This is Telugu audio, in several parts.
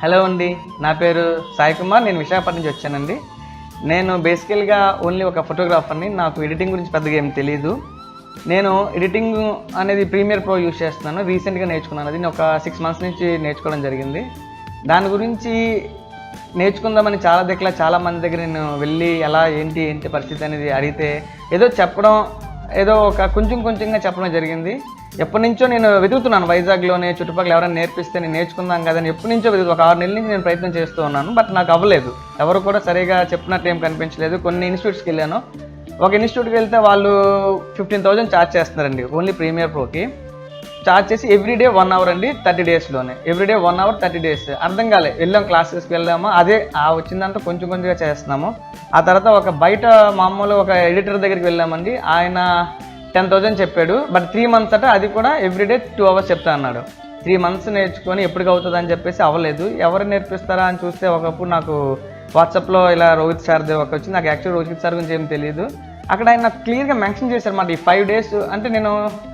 హలో అండి నా పేరు సాయి కుమార్ నేను విశాఖపట్నం నుంచి వచ్చానండి. నేను బేసికల్గా ఓన్లీ ఒక ఫోటోగ్రాఫర్ని నాకు ఎడిటింగ్ గురించి పెద్దగా ఏం తెలియదు నేను ఎడిటింగ్ అనేది ప్రీమియర్ ప్రో యూస్ చేస్తున్నాను రీసెంట్గా నేర్చుకున్నాను. అది ఒక సిక్స్ మంత్స్ నుంచి నేర్చుకోవడం జరిగింది. దాని గురించి నేర్చుకుందామని చాలా దగ్గర చాలా మంది దగ్గర నేను వెళ్ళి ఎలా ఏంటి ఏంటి పరిస్థితి అనేది అడిగితే ఏదో చెప్పడం ఏదో ఒక కొంచెం కొంచెంగా చెప్పడం జరిగింది. ఎప్పటి నుంచో నేను వెతుకుతున్నాను. వైజాగ్లోనే చుట్టుపక్కల ఎవరైనా నేర్పిస్తే నేను నేర్చుకుందాం కదని ఎప్పటి నుంచో వెతుకు ఒక ఆరు నెలల నుంచి నేను ప్రయత్నం చేస్తూ ఉన్నాను. బట్ నాకు అవ్వలేదు. ఎవరు కూడా సరిగా చెప్పినట్టు ఏం కనిపించలేదు. కొన్ని ఇన్స్టిట్యూట్స్కి వెళ్ళాను. ఒక ఇన్స్టిట్యూట్కి వెళ్తే వాళ్ళు ఫిఫ్టీన్ థౌజండ్ ఛార్జ్ చేస్తున్నారండి ఓన్లీ ప్రీమియర్ ప్రోకి. ఛార్జ్ చేసి ఎవ్రీడే వన్ అవర్ అండి థర్టీ డేస్లోనే. Everyday one hour thirty days. అర్థం కాలే. వెళ్ళాం క్లాసెస్కి వెళ్ళాము. అదే ఆ వచ్చిందంతా కొంచెం కొంచెంగా చేస్తున్నాము. ఆ తర్వాత ఒక బయట మామూలు ఒక ఎడిటర్ దగ్గరికి వెళ్ళామండి. ఆయన టెన్ థౌజండ్ చెప్పాడు బట్ త్రీ మంత్స్ అట అది కూడా ఎవ్రీడే టూ అవర్స్ చెప్తా అన్నాడు. త్రీ మంత్స్ నేర్చుకొని ఎప్పటికి అవుతుంది అని చెప్పేసి అవ్వలేదు. ఎవరు నేర్పిస్తారా అని చూస్తే ఒకప్పుడు నాకు వాట్సాప్లో ఇలా రోహిత్ సార్ది ఒక వచ్చి నాకు యాక్చువల్ రోహిత్ సార్ గురించి ఏం తెలియదు అక్కడ ఆయన నాకు క్లియర్గా మెన్షన్ చేశారు మాట ఈ ఫైవ్ డేస్ అంటే నేను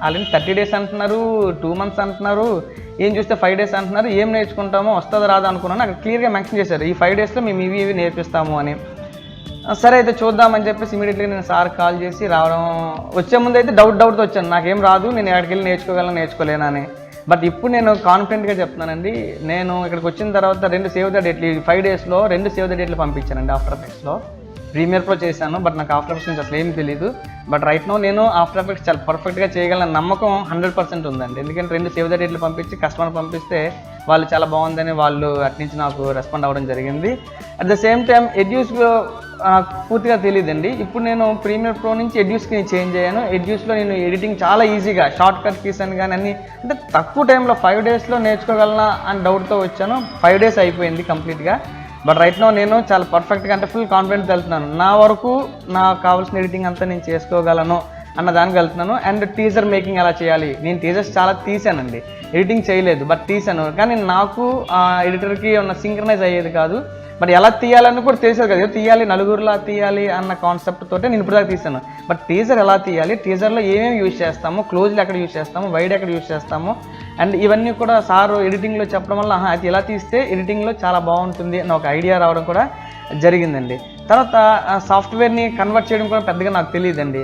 ఆల్రెడీ థర్టీ డేస్ అంటున్నారు టూ మంత్స్ అంటున్నారు ఏం చూస్తే ఫైవ్ డేస్ అంటున్నారు ఏం నేర్చుకుంటామో వస్తుందో రాదా అనుకున్నాను అక్కడ క్లియర్గా మెన్షన్ చేశారు. ఈ ఫైవ్ డేస్లో మేము ఇవి ఇవి నేర్పిస్తాము అని. సరే అయితే చూద్దామని చెప్పేసి ఇమీడియట్గా నేను సార్ కాల్ చేసి రావడం వచ్చే ముందు అయితే డౌట్ డౌట్తో వచ్చాను. నాకేం రాదు నేను ఎక్కడికి వెళ్ళి నేర్చుకోగలను నేర్చుకోలేనని బట్ ఇప్పుడు నేను కాన్ఫిడెంట్గా చెప్తున్నానండి నేను ఇక్కడికి వచ్చిన తర్వాత రెండు సేవ్ ద డేట్లు ఫైవ్ డేస్లో రెండు సేవ్ ద డేట్లు పంపించానండి ఆఫ్టర్ ఎఫెక్ట్స్లో ప్రీమియర్ ప్రో చేశాను బట్ నాకు ఆఫ్టర్ ఎఫెక్ట్స్ నుంచి అసలు ఏమీ తెలియదు బట్ రైట్ నో నేను ఆఫ్టర్ ఎఫెక్ట్స్ చాలా పర్ఫెక్ట్గా చేయగలన నమ్మకం హండ్రెడ్ పర్సెంట్ ఉందండి. ఎందుకంటే రెండు సేవ్ ద డేట్లు పంపించి కస్టమర్ పంపిస్తే వాళ్ళు చాలా బాగుందని వాళ్ళు అటు నుంచి నాకు రెస్పాండ్ అవ్వడం జరిగింది. అట్ ద సేమ్ టైం ఎడ్యూస్లో నాకు పూర్తిగా తెలియదండి ఇప్పుడు నేను ప్రీమియర్ ప్రో నుంచి ఎడ్యూస్కి చేంజ్ అయ్యాను. ఎడ్యూస్లో నేను ఎడిటింగ్ చాలా ఈజీగా షార్ట్ కట్ కీస్ అని కానీ అన్ని అంటే తక్కువ టైంలో ఫైవ్ డేస్లో నేర్చుకోగలనా అని డౌట్తో వచ్చాను. ఫైవ్ డేస్ అయిపోయింది కంప్లీట్గా బట్ రైట్ నో నేను చాలా పర్ఫెక్ట్గా అంటే ఫుల్ కాన్ఫిడెంట్ వెళ్తున్నాను. నా వరకు నాకు కావాల్సిన ఎడిటింగ్ అంతా నేను చేసుకోగలను. అన్న దానికి వెళ్తున్నాను. అండ్ టీజర్ మేకింగ్ ఎలా చేయాలి? నేను టీజర్స్ చాలా తీసానండి ఎడిటింగ్ చేయలేదు బట్ తీసాను కానీ నాకు ఆ ఎడిటర్కి ఉన్న సింక్రనైజ్ అయ్యేది కాదు. బట్ ఎలా తీయాలని కూడా తెలిసేది కదా. తీయాలి నలుగురిలా తీయాలి అన్న కాన్సెప్ట్ తోటే నేను ఇప్పుడు దాకా తీసాను బట్ టీజర్ ఎలా తీయాలి? టీజర్లో ఏమేమి యూజ్ చేస్తాము? క్లోజ్లు ఎక్కడ యూజ్ చేస్తాము? వైడ్ ఎక్కడ యూజ్ చేస్తాము? అండ్ ఇవన్నీ కూడా సారు ఎడిటింగ్లో చెప్పడం వల్ల అది ఎలా తీస్తే ఎడిటింగ్లో చాలా బాగుంటుంది అని ఒక ఐడియా రావడం కూడా జరిగిందండి. తర్వాత ఆ సాఫ్ట్వేర్ని కన్వర్ట్ చేయడం కూడా పెద్దగా నాకు తెలియదండి.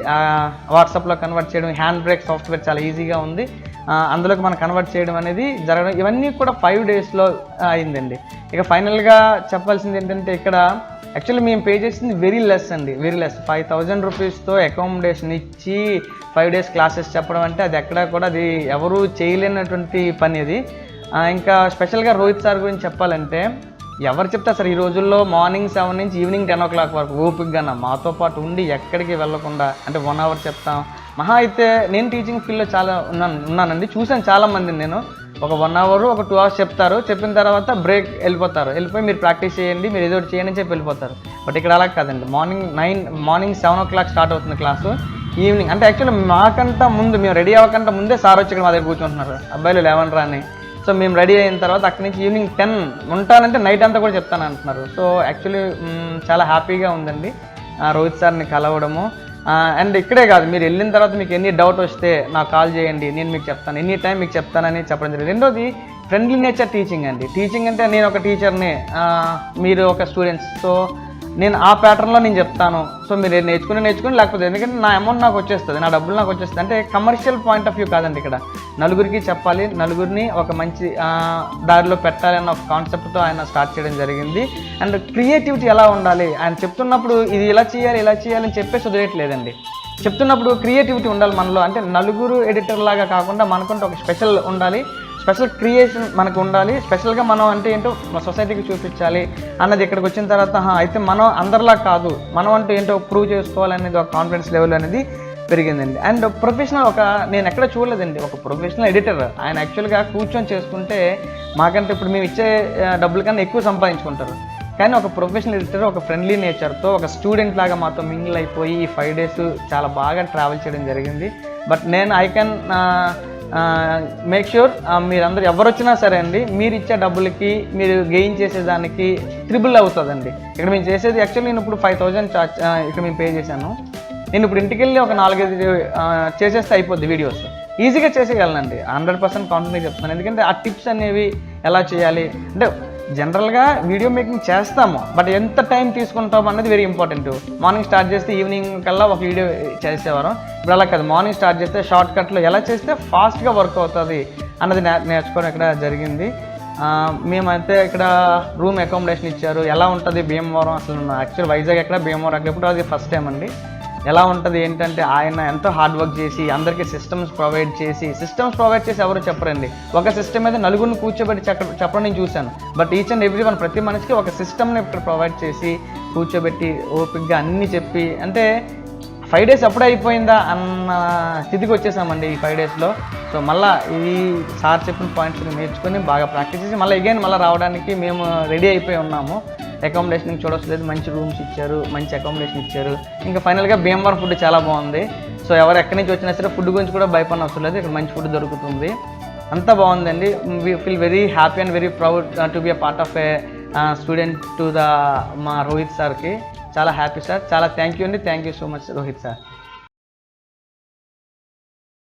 వాట్సాప్లో కన్వర్ట్ చేయడం హ్యాండ్ బ్రేక్ సాఫ్ట్వేర్ చాలా ఈజీగా ఉంది. అందులోకి మనం కన్వర్ట్ చేయడం అనేది జరగడం ఇవన్నీ కూడా ఫైవ్ డేస్లో అయిందండి. ఇక ఫైనల్గా చెప్పాల్సింది ఏంటంటే ఇక్కడ యాక్చువల్లీ మేము పే చేసింది వెరీ లెస్ అండి వెరీ లెస్ ఫైవ్ థౌజండ్ రూపీస్తో అకామిడేషన్ ఇచ్చి ఫైవ్ డేస్ క్లాసెస్ చెప్పడం అంటే అది ఎక్కడ కూడా అది ఎవరు చేయలేనటువంటి పని అది. ఇంకా స్పెషల్గా రోహిత్ సార్ గురించి చెప్పాలంటే ఎవరు చెప్తా సార్ ఈ రోజుల్లో మార్నింగ్ సెవెన్ నుంచి ఈవినింగ్ టెన్ ఓ క్లాక్ వరకు ఓపిక్గా మాతో పాటు ఉండి ఎక్కడికి వెళ్ళకుండా అంటే వన్ అవర్ చెప్తాం. మహా అయితే నేను టీచింగ్ ఫీల్డ్లో చాలా ఉన్నాను ఉన్నానండి. చూశాను చాలామందిని నేను. ఒక వన్ అవర్ ఒక టూ అవర్స్ చెప్తారు. చెప్పిన తర్వాత బ్రేక్ వెళ్ళిపోతారు. వెళ్ళిపోయి మీరు ప్రాక్టీస్ చేయండి మీరు ఏదో ఒకటి చేయండి అని చెప్పి వెళ్ళిపోతారు. బట్ ఇక్కడ అలా కాదండి. Morning nine morning seven o'clock start అవుతుంది క్లాసు ఈవినింగ్ అంటే యాక్చువల్లీ మాకంట ముందు మేము రెడీ అవ్వకంట ముందే సార్ వచ్చి ఇక్కడ మా దగ్గర కూర్చుంటున్నారు. అబ్బాయిలు లేవన్ రాని. సో మేము రెడీ అయిన తర్వాత అక్కడి నుంచి ఈవినింగ్ టెన్ ఉంటానంటే నైట్ అంతా కూడా చెప్తాను అంటున్నారు. సో యాక్చువల్లీ చాలా హ్యాపీగా ఉందండి. రోహిత్ సార్ని కలవడము. అండ్ ఇక్కడే కాదు మీరు వెళ్ళిన తర్వాత మీకు ఎన్ని డౌట్ వస్తే నాకు కాల్ చేయండి నేను మీకు చెప్తాను. ఎనీ టైం మీకు చెప్తానని చెప్పడం జరిగింది. రెండోది ఫ్రెండ్లీ నేచర్ టీచింగ్ అండి. టీచింగ్ అంటే నేను ఒక టీచర్ని మీరు ఒక స్టూడెంట్స్ సో నేను ఆ ప్యాటర్న్లో నేను చెప్తాను. సో మీరు నేర్చుకుని నేర్చుకుని లేకపోతే ఎందుకంటే నా అమౌంట్ నాకు వచ్చేస్తుంది నా డబ్బులు నాకు వచ్చేస్తుంది. అంటే కమర్షియల్ పాయింట్ ఆఫ్ వ్యూ కాదండి ఇక్కడ. నలుగురికి చెప్పాలి నలుగురిని ఒక మంచి దారిలో పెట్టాలి అన్న ఒక కాన్సెప్ట్తో ఆయన స్టార్ట్ చేయడం జరిగింది. అండ్ క్రియేటివిటీ ఎలా ఉండాలి? ఆయన చెప్తున్నప్పుడు ఇది ఇలా చేయాలి ఇలా చేయాలని చెప్పే చెప్పేసి వదిలేయట్లేదండి. చెప్తున్నప్పుడు క్రియేటివిటీ ఉండాలి మనలో. అంటే నలుగురు ఎడిటర్ లాగా కాకుండా మనకుంటే ఒక స్పెషల్ ఉండాలి. స్పెషల్ క్రియేషన్ మనకు ఉండాలి. స్పెషల్గా మనం అంటే ఏంటో మన సొసైటీకి చూపించాలి అన్నది ఇక్కడికి వచ్చిన తర్వాత అయితే మనం అందరిలా కాదు. మనం అంటే ఏంటో ప్రూవ్ చేసుకోవాలనేది ఒక కాన్ఫిడెన్స్ లెవెల్ అనేది పెరిగిందండి. అండ్ ప్రొఫెషనల్ ఒక నేను ఎక్కడ చూడలేదండి. ఒక ప్రొఫెషనల్ ఎడిటర్. ఆయన యాక్చువల్గా కూర్చొని చేసుకుంటే మాకంటే ఇప్పుడు మేము ఇచ్చే డబ్బుల కన్నా ఎక్కువ సంపాదించుకుంటారు. కానీ ఒక ప్రొఫెషనల్ ఎడిటర్ ఒక ఫ్రెండ్లీ నేచర్తో ఒక స్టూడెంట్ లాగా మాతో మింగిల్ అయిపోయి ఈ ఫైవ్ డేస్ చాలా బాగా ట్రావెల్ చేయడం జరిగింది. బట్ నేను ఐ కెన్ మేక్ ష్యూర్ మీరందరూ ఎవరు వచ్చినా సరే అండి మీరు ఇచ్చే డబ్బులకి మీరు గెయిన్ చేసేదానికి త్రిబుల్ అవుతుందండి. ఇక్కడ మేము చేసేది యాక్చువల్లీ నేను ఇప్పుడు ఫైవ్ థౌజండ్ చార్జ్ ఇక్కడ మేము పే చేశాను. నేను ఇప్పుడు ఇంటికి వెళ్ళి ఒక నాలుగైదు చేసేస్తే అయిపోద్ది వీడియోస్ ఈజీగా చేసేయగలనండి. హండ్రెడ్ పర్సెంట్ కాన్ఫిడెంట్ చెప్తున్నాను. ఎందుకంటే ఆ టిప్స్ అనేవి ఎలా చేయాలి? అంటే జనరల్గా వీడియో మేకింగ్ చేస్తాము బట్ ఎంత టైం తీసుకుంటాం అన్నది వెరీ ఇంపార్టెంట్ మార్నింగ్ స్టార్ట్ చేస్తే ఈవినింగ్ కల్లా ఒక వీడియో చేసేవారు. ఇప్పుడు అలా కాదు మార్నింగ్ స్టార్ట్ చేస్తే షార్ట్ కట్లో ఎలా చేస్తే ఫాస్ట్గా వర్క్ అవుతుంది అన్నది నే- నేర్చుకోవడం ఇక్కడ జరిగింది. మేమైతే ఇక్కడ రూమ్ అకామిడేషన్ ఇచ్చారు. ఎలా ఉంటుంది భీమవరం? అసలు యాక్చువల్ వైజాగ్ ఎక్కడ? భీమవరం ఎక్కడ ఎప్పుడు అది ఫస్ట్ టైం అండి. ఎలా ఉంటుంది ఏంటంటే ఆయన ఎంతో హార్డ్ వర్క్ చేసి అందరికీ సిస్టమ్స్ ప్రొవైడ్ చేసి సిస్టమ్స్ ప్రొవైడ్ చేసి ఎవరు చెప్పరండి. ఒక సిస్టమ్ మీద నలుగురిని కూర్చోబెట్టి చెప్ప- చెప్పడం నేను చూశాను. But each and every one ప్రతి మనిషికి ఒక సిస్టమ్ని ఇక్కడ ప్రొవైడ్ చేసి కూర్చోబెట్టి ఓపిక్గా అన్నీ చెప్పి అంటే ఫైవ్ డేస్ అప్పుడే అయిపోయిందా అన్న స్థితికి వచ్చేసామండి ఈ ఫైవ్ డేస్లో సో మళ్ళీ ఈ సార్ చెప్పిన పాయింట్స్ని నేర్చుకొని బాగా ప్రాక్టీస్ చేసి మళ్ళీ అగైన్ మళ్ళీ రావడానికి మేము రెడీ అయిపోయి ఉన్నాము. అకామిడేషన్ చూడట్లేదు మంచి రూమ్స్ ఇచ్చారు మంచి అకామిడేషన్ ఇచ్చారు. ఇంకా ఫైనల్గా భీమవరం ఫుడ్ చాలా బాగుంది. సో ఎవరు ఎక్కడి నుంచి వచ్చినా సరే ఫుడ్ గురించి కూడా భయపడిన అవసరం లేదు. ఇక్కడ మంచి ఫుడ్ దొరుకుతుంది. అంతా బాగుందండి. We feel very happy and very proud to be a part of a student to the మా రోహిత్ సార్కి చాలా హ్యాపీ సార్ చాలా థ్యాంక్ యూ అండి. Thank you so much Rohit sir